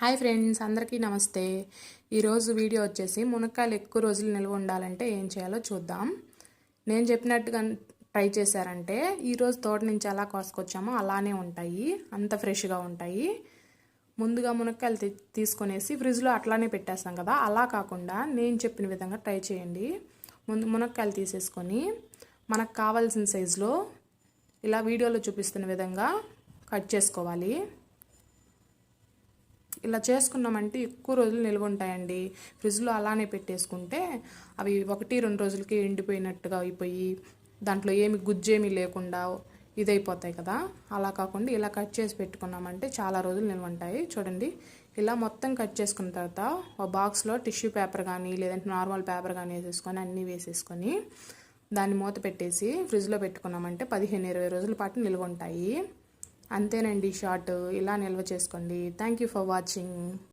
Hi friends అందరికీ నమస్తే. ఈరోజు వీడియో వచ్చేసి మునక్కాయలు ఎక్కువ రోజులు నిల్వ ఉండాలంటే ఏం చేయాలో చూద్దాం. నేను చెప్పినట్టుగా ట్రై చేశారంటే ఈరోజు తోట నుంచి ఎలా కోసుకొచ్చామో అలానే ఉంటాయి. అంత ఫ్రెష్గా ఉంటాయి. ముందుగా మునక్కాయలు తీసుకునేసి తీసుకొనేసి ఫ్రిడ్జ్లో అట్లానే పెట్టేస్తాం కదా అలా కాకుండా నేను చెప్పిన విధంగా ట్రై చేయండి. ముందు మునక్కాయలు తీసేసుకొని మనకు కావాల్సిన సైజులో ఇలా వీడియోలో చూపిస్తున్న విధంగా కట్ చేసుకోవాలి. ఇలా చేసుకున్నామంటే ఎక్కువ రోజులు నిల్వ ఉంటాయండి ఫ్రిడ్జ్లో అలానే పెట్టేసుకుంటే అవి ఒకటి రెండు రోజులకి ఎండిపోయినట్టుగా అయిపోయి దాంట్లో ఏమి గుజ్జేమీ లేకుండా ఇదైపోతాయి కదా. అలా కాకుండా ఇలా కట్ చేసి పెట్టుకున్నామంటే చాలా రోజులు నిల్వ ఉంటాయి చూడండి ఇలా మొత్తం కట్ చేసుకున్న తర్వాత ఒక బాక్స్లో టిష్యూ పేపర్ కానీ లేదంటే నార్మల్ పేపర్ కానీ వేసేసుకొని అన్నీ వేసేసుకొని దాన్ని మూత పెట్టేసి ఫ్రిడ్జ్లో పెట్టుకున్నామంటే పదిహేను ఇరవై రోజుల పాటు నిల్వ ఉంటాయి అంతేనండి షార్ట్ ఇలా నిల్వ చేసుకోండి. Thank you for watching